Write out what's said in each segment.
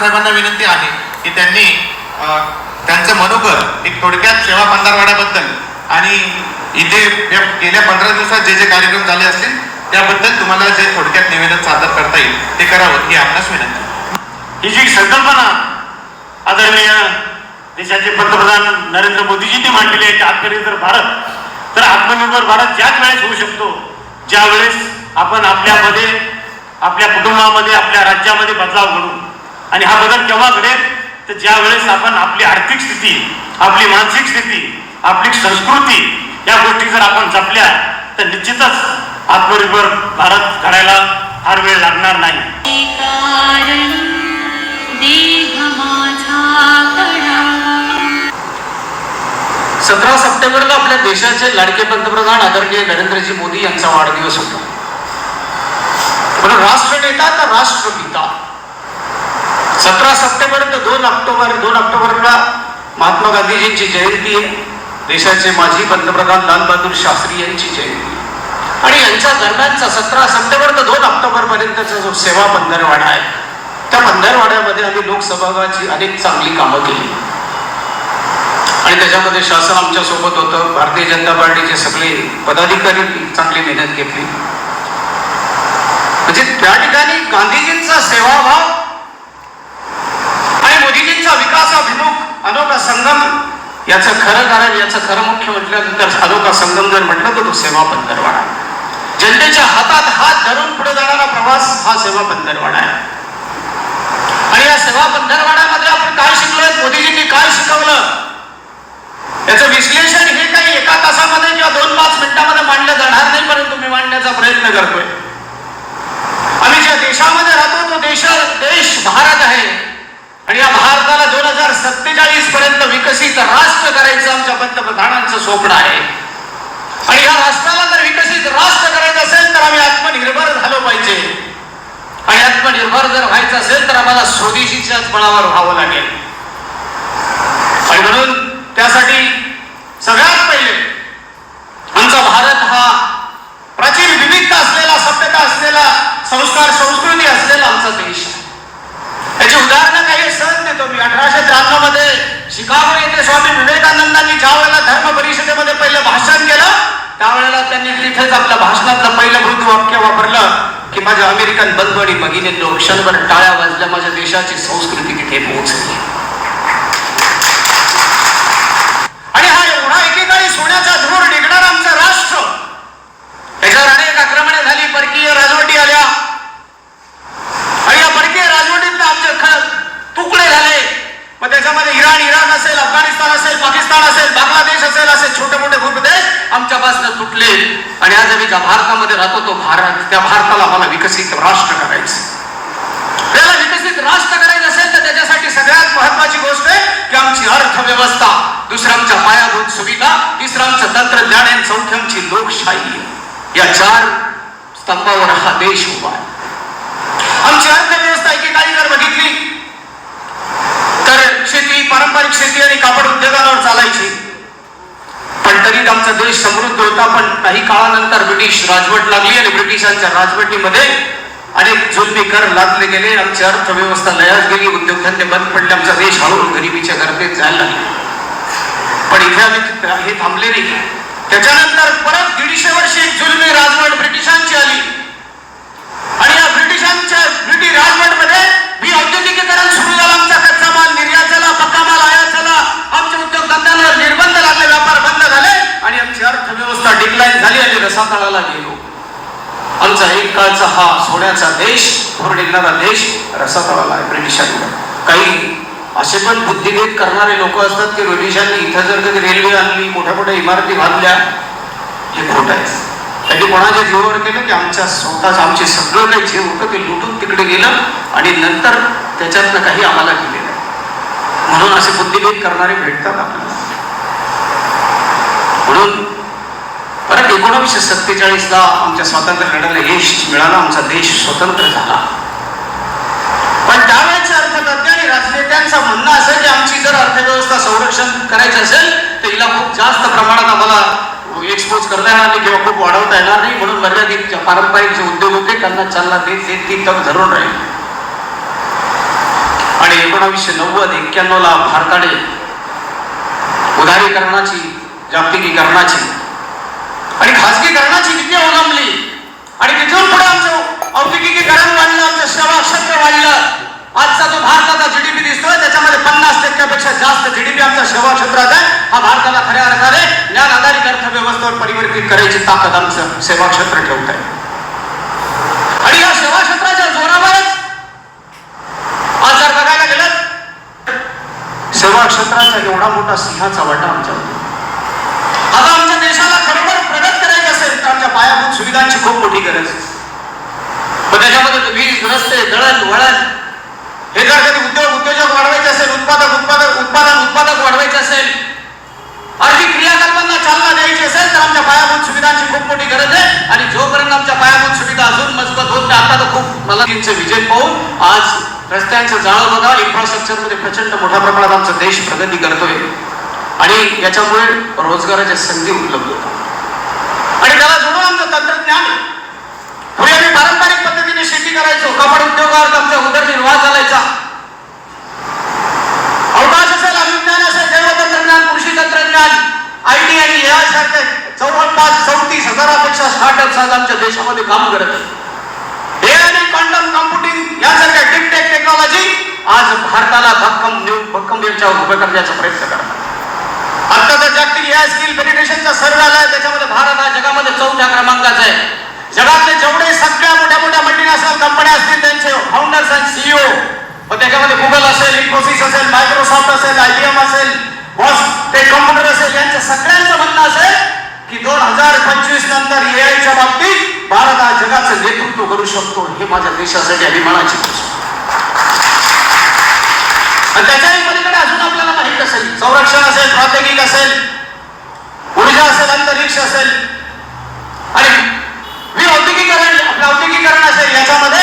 साहेबांना विनंती आहे की त्यांनी त्यांचं मनोगत एक थोडक्यात सेवा पंधरवाड्याबद्दल आणि इथे गेल्या पंधरा दिवसात जे जे कार्यक्रम झाले असतील त्याबद्दल तुम्हाला जे थोडक्यात निवेदन सादर करता येईल ते करावं ही आपणास विनंती ही जी संकल्पना आदरणीय देशाचे पंतप्रधान नरेंद्र मोदीजींनी मांडलेली आहे की आत्मनिर्भर भारत तर आत्मनिर्भर भारत ज्याच वेळेस होऊ शकतो ज्यावेळेस आपण आपल्यामध्ये आपल्या कुटुंबामध्ये आपल्या राज्यामध्ये बदलाव घडू. आणि हा बदल केव्हा घडेल? तर ज्या वेळेस आपण आपली आर्थिक स्थिती आपली मानसिक स्थिती आपली संस्कृती या गोष्टी जर आपण जपल्या तर निश्चितच आत्मनिर्भर भारत घडायला फार वेळ लागणार नाही. सतरा सप्टेंबरला आपल्या देशाचे लाडके पंतप्रधान आदरणीय नरेंद्रजी मोदी यांचा वाढदिवस होता. म्हणून राष्ट्रनेता तर राष्ट्रपिता. सतरा सप्टेंबर ते दोन ऑक्टोबर दोन ऑक्टोबरला महात्मा गांधीजींची जयंती आहे. देशाचे माजी पंतप्रधान लालबहादूर शास्त्री यांची जयंती आणि यांच्या दरम्यानचा सतरा सप्टेंबर ते दोन ऑक्टोबर पर्यंतचा जो सेवा पंधरवाडा आहे त्या पंधरवाड्यामध्ये आम्ही लोकसभागाची अनेक चांगली कामं केली. आणि त्याच्यामध्ये शासन आमच्यासोबत होतं. भारतीय जनता पार्टीचे सगळे पदाधिकारी चांगली मेहनत घेतली. म्हणजे त्या ठिकाणी गांधीजींचा सेवाभाव आणि मोदीजींचा विकासाभिमुख अनोखा संगम याचं खरं कारण याचं खरं मुख्य म्हटल्यानंतर अनोखा संगम जर म्हटलं तर तो सेवा पंधरवाडा जनतेच्या हातात हात धरून पुढे जाणारा प्रवास हा सेवा पंधरवाडा आहे. आणि या सेवा पंधरवाड्यामध्ये आपण काय शिकलोय? मोदीजींनी काय शिकवलं? याचं विश्लेषण हे काही एका तासामध्ये किंवा दोन पाच मिनिटामध्ये मांडलं जाणार नाही परंतु मी मांडण्याचा प्रयत्न करतोय आम्ही ज्या देशामध्ये राहतो तो देश देश भारत आहे आणि या भारताला दोन हजार सत्तेचाळीस पर्यंत विकसित राष्ट्र करायचं आमच्या पंतप्रधानांचं स्वप्न आहे. आणि या राष्ट्राला जर विकसित राष्ट्र करायचं असेल तर आम्ही आत्मनिर्भर झालो पाहिजे. आणि आत्मनिर्भर जर व्हायचं असेल तर आम्हाला स्वदेशीच्याच बळावर व्हावं लागेल. आणि म्हणून त्यासाठी सगळ्यात पहिले आमचा भारत हा प्राचीन विविधता असलेला सभ्यता असलेला संस्कार संस्कृती असलेला आमचा देश आहे याची उदाहरणं काही सहज देतो मी अठराशे त्र्याण्णवमध्ये शिकागो येथे स्वामी विवेकानंदांनी ज्या वेळेला धर्म परिषदेमध्ये पहिलं भाषण केलं त्यावेळेला त्यांनी तिथेच आपल्या भाषणातलं पहिलं मृत वाक्य वापरलं की माझ्या अमेरिकन बंधू आणि भगिनींनो क्षणभर टाळ्या वाजल्या माझ्या देशाची संस्कृती तिथे पोहोचली आणि हा एवढा एकेकाळी सोन्याचा धूर निघणारा आमचं राष्ट्र त्याच्यावर अनेक आक्रमणे झाली परकीय राजवटी आल्या आणि या परकीय राजवटीत आमचे ख- तुकडे झाले मग त्याच्यामध्ये इराण इराक असेल अफगाणिस्तान असेल पाकिस्तान असेल बांगलादेश असेल असे छोटे मोठे भूप्रदेश आमच्यापासून तुटले आणि मी ज्या भारतामध्ये राहतो तो भारत. त्या भारताला मला विकसित राष्ट्र करायचं. आपल्याला विकसित राष्ट्र करायचं असेल तर त्याच्यासाठी सगळ्यात महत्वाची गोष्ट आहे की आमची अर्थव्यवस्था दुसरं आमच्या पायाभूत सुविधा तिसरं आमचं तंत्रज्ञान आणि चौथी आमची लोकशाही. या चार स्तंभावर हा देश उभा आहे. आमची अर्थव्यवस्था एकेकाळी जर बघितली तर शेती पारंपरिक शेती आणि कापड उद्योगावर चालायची. पण तरी आमचा देश समृद्ध होता. पण काही काळानंतर ब्रिटिश राजवट लागली आणि ब्रिटिशांच्या राजवटीमध्ये अनेक जुलमी कर लादले गेले. आमची अर्थव्यवस्था लयास गेली. उद्योगधंदे बंद पडले. आमचा देश हळूहळू गरिबीच्या गर्दीत जायला लागले. पण इथे आम्ही हे थांबले नाही. त्याच्यानंतर परत दीडशे वर्षी एक जुलमी राजवट ब्रिटिशांची आली. आणि या ब्रिटिशांच्या ब्रिटिश राजवटमध्ये मी औद्योगिकीकरण सुरू झालं. देशाची अर्थव्यवस्था डिक्लाईन झाली आणि रसातळाला गेलो. आमचा एक काळचा हा सोन्याचा देश भर निघणारा देश रसातळाला आहे ब्रिटिशांवर काही असे पण बुद्धिभेद करणारे लोक असतात की ब्रिटिशांनी इथं जर कधी रेल्वे आणली मोठ्या मोठ्या इमारती बांधल्या हे खोट आहे. त्यांनी कोणाच्या जीवावर केलं? की आमच्या स्वतःच आमचे सगळं काही जीव होतं ते लुटून तिकडे गेलं आणि नंतर त्याच्यातनं काही आम्हाला केलेलं नाही. म्हणून असे बुद्धिभेद करणारे भेटतात आपल्याला. म्हणून परत एकोणीसशे सत्तेचाळीसला आमच्या स्वातंत्र्य लढ्याला यश मिळालं आमचा देश स्वतंत्र झाला. पण त्यावेळेचे अर्थतज्ञ आणि राजनेत्यांचं म्हणणं असं की आमची जर अर्थव्यवस्था संरक्षण करायची असेल तर हिला खूप जास्त प्रमाणात आम्हाला एक्सपोज करता येणार नाही किंवा खूप वाढवता येणार नाही. म्हणून मर्यादित पारंपरिक जे उद्योग होते त्यांना चालना देत देत ती तग धरून राहील. आणि एकोणावीसशे नव्वद एक्क्याण्णवला भारताने उदारीकरणाची जागतिकीकरणाची. आणि खाजगीकरणाची किती अवलंबली. आणि तिथून पुढे आमचं औद्योगिकीकरण वाढलं आमचं सेवा क्षेत्र वाढलं. आजचा जो भारताचा जीडीपी दिसतोय त्याच्यामध्ये पन्नास टक्क्यापेक्षा जास्त जीडीपी आमच्या सेवा क्षेत्रात आहे. हा भारताला खऱ्या अर्थाने ज्ञान आधारित अर्थव्यवस्थेवर परिवर्तित करायची ताकद आमचं सेवा क्षेत्र ठेवत आहे. आणि या सेवा क्षेत्राच्या जोरावरच आज जर बघायला गेलं सेवा क्षेत्राचा एवढा मोठा सिंहाचा वाटा आमच्यावर आता आमच्या देशाला खरोखर प्रगत करायचं असेल तर आमच्या पायाभूत सुविधांची खूप मोठी गरज आहे. पण त्याच्यामध्ये वीज रस्ते दळण वळण हे जर कधी उद्योग उद्योजक वाढवायचे असेल उत्पादक उत्पादक उत्पादन उत्पादक वाढवायचे असेल आर्थिक क्रियाकल्पांना चालना द्यायची असेल तर आमच्या पायाभूत सुविधांची खूप मोठी गरज आहे. आणि जोपर्यंत आमच्या पायाभूत सुविधा अजून मजबूत होत नाही आता तर खूप मला त्यांचं विजय पाहून आज रस्त्यांचं जाळं बघा इन्फ्रास्ट्रक्चरमध्ये प्रचंड मोठ्या प्रमाणात आमचा देश प्रगती करतोय. आणि याच्यामुळे रोजगाराच्या संधी उपलब्ध होतात. आणि त्याला जोडून आमचं तंत्रज्ञान. पुढे पूर्वी आम्ही पारंपरिक पद्धतीने शेती करायचो कापड उद्योगावर आमचा उदरनिर्वाह चालायचा. अवकाश असेल अभिज्ञान असेल जैव तंत्रज्ञान कृषी तंत्रज्ञान आय टी आणि ए सारखे जवळपास चौतीस हजारापेक्षा स्टार्टअप्स आज आमच्या देशामध्ये काम करत आहे ए आणि क्वांटम कॉम्प्युटिंग यासारख्या डीप टेक टेक्नॉलॉजी आज भारताला भक्कम नेऊन भक्कम याच्यावर उभं करण्याचा प्रयत्न करतात. आत्ताचा जागतिक या स्किल पेनिट्रेशनचा सर्वे आलाय त्याच्यामध्ये भारत हा जगामध्ये चौथ्या क्रमांकाचा आहे. जगातले जेवढे सगळ्या मोठ्या मोठ्या मल्टीनॅशनल कंपन्या असतील त्यांचे फाउंडर्स आणि सीईओ मग त्याच्यामध्ये गुगल असेल इन्फोसिस असेल मायक्रोसॉफ्ट असेल आयबीएम असेल बॉस ते कम्प्युटर असेल यांच्या सगळ्यांचं म्हणणं असेल की दोन हजार पंचवीस नंतर एआयच्या बाबतीत भारत हा जगाचं नेतृत्व करू शकतो. हे माझ्या देशासाठी अभिमानाची गोष्ट. आणि त्याच्याही अजून आपल्याला माहीत असेल संरक्षण असेल प्रात्यगिक असेल ऊर्जा असेल अंतरिक्ष असेल. आणि वि औद्योगिकरण आपलं औद्योगिकरण असेल याच्यामध्ये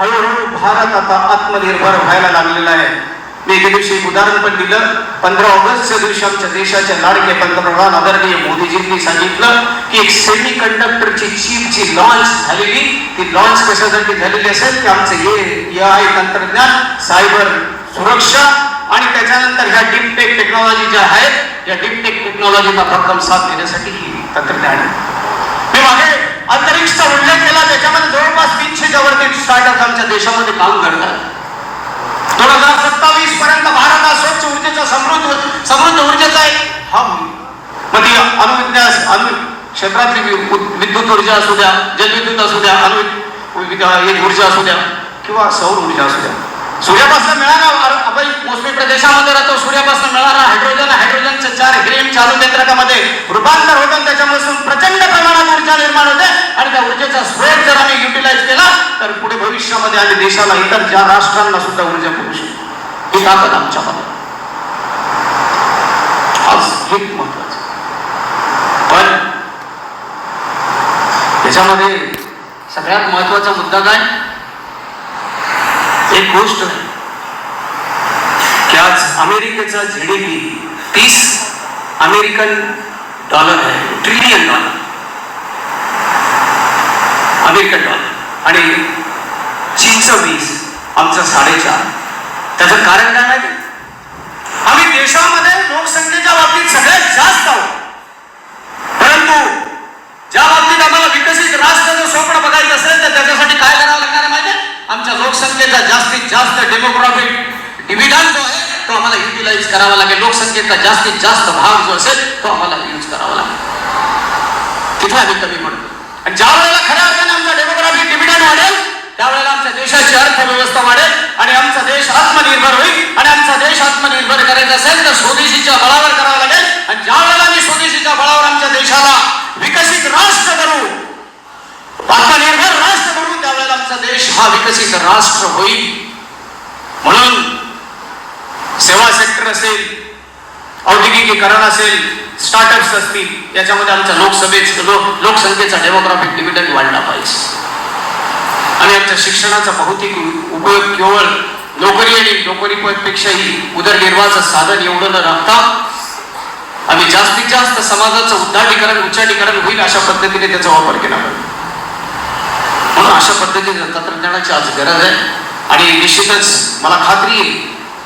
हळूहळू भारत आता आत्मनिर्भर व्हायला लागलेला आहे. मी एके दिवशी एक उदाहरण पण दिलं. पंधरा ऑगस्टच्या दिवशी आमच्या देशाचे लाडके पंतप्रधान आदरणीय मोदीजींनी सांगितलं की एक सेमी कंडक्टरची चीपची लॉन्च झालेली ती लॉन्च कशासाठी झालेली असेल? की आमचं हे आय तंत्रज्ञान सायबर सुरक्षा आणि त्याच्यानंतर ह्या डीपटेक टेक्नॉलॉजी ज्या आहेत या डीप टेक्नॉलॉजीचा टेक्नॉलॉजीला भक्कम साथ देण्यासाठी ही तंत्रज्ञान आहे मी मागे अंतरिक्षचा उल्लेख केला त्याच्यामध्ये जवळपास तीनशेच्या वरती स्टार्टअप आमच्या देशामध्ये काम करतात दोन हजार सत्तावीस पर्यंत भारत हा स्वच्छ ऊर्जेचा समृद्ध समृद्ध ऊर्जेचा एक हब होईल. मग ती अणु क्षेत्रातली विद्युत ऊर्जा असू द्या जलविद्युत असू द्या अणु एक ऊर्जा असू द्या किंवा सौर ऊर्जा असू द्या सूर्यापासून मिळाला आपण मोसमी प्रदेशामध्ये राहतो सूर्यापासून मिळाला हायड्रोजन हायड्रोजनचे चार ग्रीन चालू केंद्रकामध्ये रूपांतर होतं त्याच्यापासून प्रचंड प्रमाणात ऊर्जा निर्माण होते आणि त्या ऊर्जेचा स्रोत जर आम्ही युटिलाइज केला तर पुढे भविष्यामध्ये आम्ही देशाला इतर ज्या राष्ट्रांना सुद्धा ऊर्जा पुरवू शकतो. ही ताकद आमच्यामध्ये. आज हे महत्वाचं पण त्याच्यामध्ये सगळ्यात महत्त्वाचा मुद्दा काय? एक गोष्ट की आज अमेरिकेचा पी तीस अमेरिकन डॉलर आहे ट्रिलियन डॉलर. American dollar. आणि चीनचं वीस आमचं साडेचार. त्याचं कारण काय नाही आम्ही देशामध्ये लोकसंख्येच्या बाबतीत सगळ्यात जास्त आहोत. परंतु आहे? लोकसंख्येचा जास्तीत जास्त डेमोग्राफिक डिव्हिडंड जो आहे तो आम्हाला युटिलाइज करावा लागेल. लोकसंख्येचा जास्तीत जास्त भाग जो असेल तो आम्हाला यूज करावा लागेल. तिथे आम्ही कमी म्हणतो आणि ज्या वेळेला खऱ्या अर्थाने आमचा डेमोग्राफिक डिव्हिडंड वाढेल त्यावेळेला आमच्या देशाची अर्थव्यवस्था वाढेल आणि आमचा देश आत्मनिर्भर होईल. आणि आमचा देश आत्मनिर्भर करायचा असेल तर स्वदेशीच्या बळावर करावा लागेल. आणि ज्या वेळेला आम्ही स्वदेशी बळावर आमच्या देशाला विकसित राष्ट्र करू आत्मनिर्भर राष्ट्र करू त्यावेळेला आमचा देश हा विकसित राष्ट्र होईल. म्हणून सेवा सेक्टर असेल औद्योगिकीकरण असेल स्टार्टअप्स असतील याच्यामध्ये आमच्या लोकसभेच लोक लोकसंख्येचा डेमोग्राफिक डिव्हिडंड वाढला पाहिजे. आणि आमच्या शिक्षणाचा भौतिक उपयोग केवळ नोकरी आणि नोकरीपेक्षाही उदरनिर्वाहाचं साधन एवढं न राखता आम्ही जास्तीत जास्त समाजाचं उद्धाटीकरण उच्चाटीकरण होईल अशा पद्धतीने त्याचा वापर केला पाहिजे. म्हणून अशा पद्धतीने तंत्रज्ञानाची आज गरज आहे. आणि निश्चितच मला खात्री आहे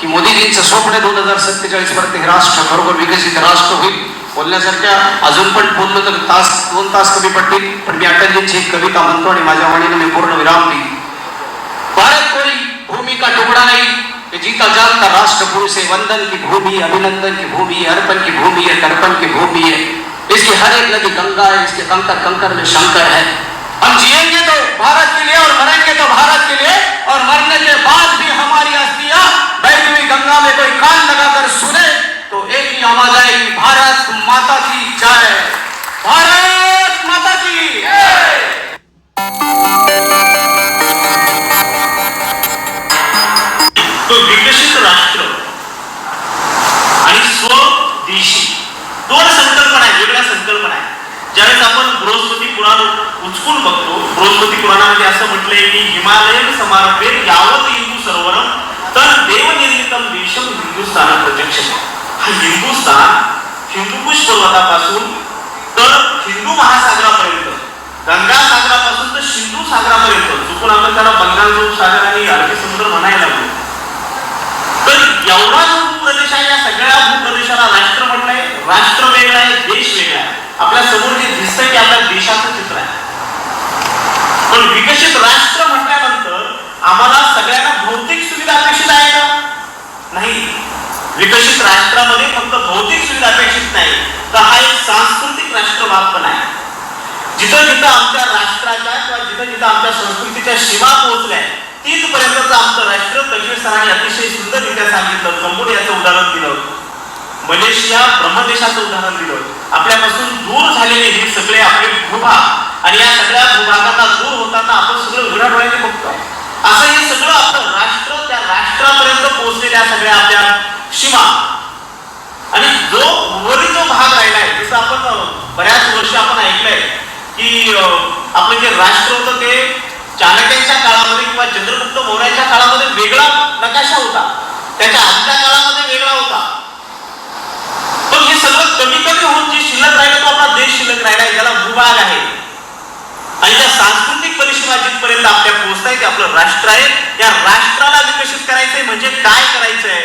की मोदीजींचं स्वप्न दोन हजार सत्तेचाळीस पर्यंत हे राष्ट्र खरोखर विकसित राष्ट्र होईल. बोलण्यासारख्या अजून पण बोललो तर तास दोन तास कमी पडतील पण मी अटलजींची एक कविता म्हणतो आणि माझ्या वाणीनं मी पूर्ण विराम देईल भारत कोई भूमि का टुकड़ा नहीं? जीता जागता राष्ट्र पुरुष है वंदन की भूमि है अभिनंदन की भूमि है अर्पण की भूमि है तर्पण की भूमि है इसकी हर एक नदी गंगा है इसके कंकर कंकर में शंकर है। हम जिएँगे तो भारत के लिए और मरेंगे तो भारत के लिए, और मरने के बाद भी हमारी अस्थियाँ बहती हुई गंगा में कोई कान लगाकर सुने तो एक ही आवाज़ आएगी, भारत माता की जय। भारत माता की तो विकसित देशम हिंदुस्थान प्रत्यक्ष हा हिंदुस्थान हिंदुकुश पर्वतापासून तर हिंदू महासागरापर्यंत. गंगा सागरापासून तर सिंधू सागरापर्यंत. चुकून आपण त्याला बंगाल सागर आणि अरबी समुद्र म्हणायला लागलो. तर एवढा जो भूप्रदेश आहे या सगळ्या भूप्रदेशाला राष्ट्र म्हटलंय राष्ट्र वेगळं आहे देश वेगळा आहे. आपल्यासमोर जे दिसतंय ते आपल्या देशाचं चित्र आहे. पण विकसित राष्ट्र म्हटल्यानंतर आम्हाला सगळ्यांना भौतिक सुविधा अपेक्षित आहे का नाही विकसित राष्ट्रामध्ये फक्त भौतिक सुविधा अपेक्षित नाही तर हा एक सांस्कृतिक राष्ट्रभाग पण आहे. जिथं जिथं आमच्या राष्ट्राच्या किंवा जिथं जिथं आमच्या संस्कृतीच्या सीमा पोहोचल्या तिथपर्यंतचं आमचं राष्ट्र तज्ज्ञ सरांनी अतिशय सुंदररित्या सांगितलं. कंबोडियाचं याचं उदाहरण दिलं. मलेशिया ब्रह्मदेशाचं उदाहरण दिलं. आपल्यापासून दूर झालेले हे सगळे आपले भूभाग आणि या सगळ्या भूभागांना दूर होताना आपण सगळं उघड्या डोळ्याने बघतो. असं हे सगळं आपलं राष्ट्र त्या राष्ट्रापर्यंत पोहोचलेल्या सगळ्या आपल्या सीमा. आणि जो उर्वरित जो भाग राहिलाय जसं आपण बऱ्याच वर्ष आपण ऐकलंय की आपलं जे राष्ट्र होतं ते चाणक्यांच्या काळामध्ये किंवा चंद्रगुप्त मौर्याच्या काळामध्ये वेगळा नकाशा होता. त्याच्या आजच्या काळामध्ये वेगळा होता. पण हे सगळं कमी कमी होऊन जे शिल्लक राहिलं तो आपला देश शिल्लक राहिला आहे भूभाग आहे. आणि त्या सांस्कृतिक परिषदा जिथपर्यंत आपल्या पोहोचताय ते आपलं राष्ट्र आहे. या राष्ट्राला विकसित करायचंय म्हणजे काय करायचंय?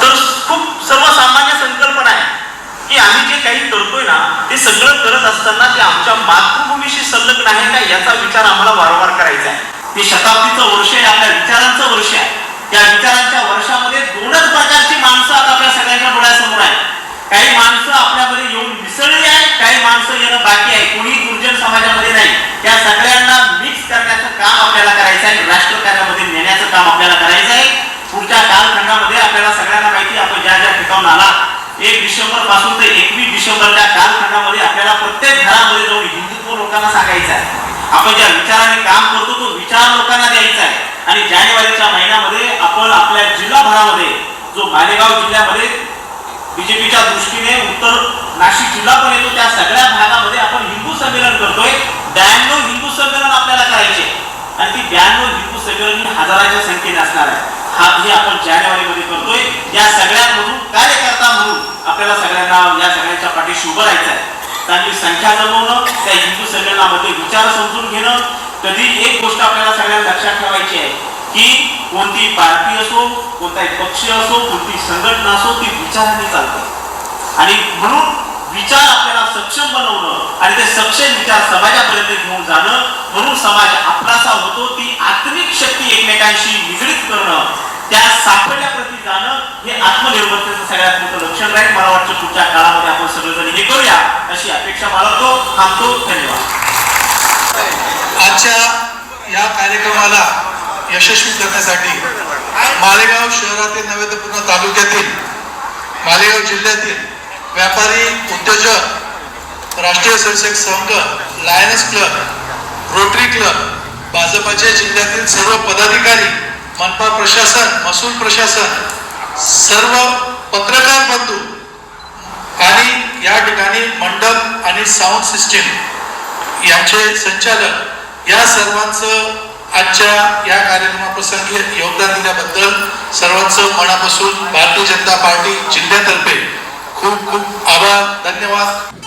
तर खूप सर्वसामान्य संकल्पना आहे की आम्ही जे काही करतोय ना ते सगळं करत असताना ते आमच्या मातृभूमीशी संलग्न आहे का याचा विचार आम्हाला वारंवार करायचा आहे. ते शताब्दीचं वर्ष आहे आपल्या विचारांचं वर्ष आहे. त्या विचारांच्या वर्षामध्ये दोनच प्रकारची माणसं आता आपल्या सगळ्यांच्या काही माणसं आपल्यामध्ये येऊन मिसळली आहेत काही माणसं येणं बाकी आहे. कोणी गुर्जर समाजामध्ये नाही. त्या सगळ्यांना मिक्स करण्याचं काम आपल्याला करायचं आहे. राष्ट्रकार्यामध्ये नेण्याचं काम आपल्याला करायचं आहे. पुढच्या कालखंडामध्ये आपल्याला सगळ्यांना माहिती आपण ज्या ज्या ठिकाणून आला एक डिसेंबरपासून ते एकवीस डिसेंबरच्या कालखंडामध्ये आपल्याला प्रत्येक घरामध्ये जाऊन हिंदुत्व लोकांना सांगायचं आहे. आपण ज्या विचाराने काम करतो तो विचार लोकांना द्यायचा आहे. आणि जानेवारीच्या महिन्यामध्ये आपण आपल्या जिल्हाभरामध्ये जो मालेगाव जिल्ह्यामध्ये बीजेपीच्या दृष्टीने उत्तर नाशिक जिल्हा पण येतो. त्या सगळ्या भागामध्ये आपण हिंदू संमेलन करतोय. ब्याण्णव हिंदू संमेलन आपल्याला करायचे. आणि ती ब्याण्णव हिंदू संमेलन हजाराच्या संख्येने असणार आहे. हा हे आपण जानेवारीमध्ये करतोय. या सगळ्यांमधून कार्यकर्ता म्हणून आपल्याला सगळ्यांना या सगळ्यांच्या पाठीशी उभं राहायचं आहे. चांगली संख्या जमवणं त्या हिंदू संमेलनामध्ये विचार समजून घेणं कधी एक गोष्ट आपल्याला सगळ्यांना लक्षात ठेवायची आहे. की कोणती पार्टी असो कोणताही पक्ष असो कोणती संघटना असो ती विचाराने चालते. आणि म्हणून विचार आपल्याला सक्षम बनवणं आणि ते सक्षम विचार समाजापर्यंत घेऊन जाणं म्हणून समाज आपलासा होतो ती आत्मिक शक्ती एकमेकांशी निगडीत करणं त्या साफल्याप्रती जाणं हे आत्मनिर्भरतेचं सगळ्यात मोठं लक्षण राहील. मला वाटतं पुढच्या काळामध्ये आपण सगळेजण हे करूया. अशी अपेक्षा बाळगतो. थांबतो. धन्यवाद. आजच्या या कार्यक्रमाला यशस्वी करण्यासाठी मालेगाव शहरातील नव्हे तर पूर्ण तालुक्यातील मालेगाव जिल्ह्यातील व्यापारी उद्योजक राष्ट्रीय Swayamsevak Sangh Lions club rotary club भाजपाच्या जिल्ह्यातील सर्व पदाधिकारी मनपा प्रशासन महसूल प्रशासन सर्व पत्रकार बंधू आणि या ठिकाणी मंडप आणि साऊंड सिस्टीम यांचे संचालक या सर्वांचं आजच्या या कार्यक्रमाप्रसंगी योगदान दिल्याबद्दल सर्वांचं मनापासून भारतीय जनता पार्टी जिल्ह्यातर्फे खूप खूप आभार धन्यवाद.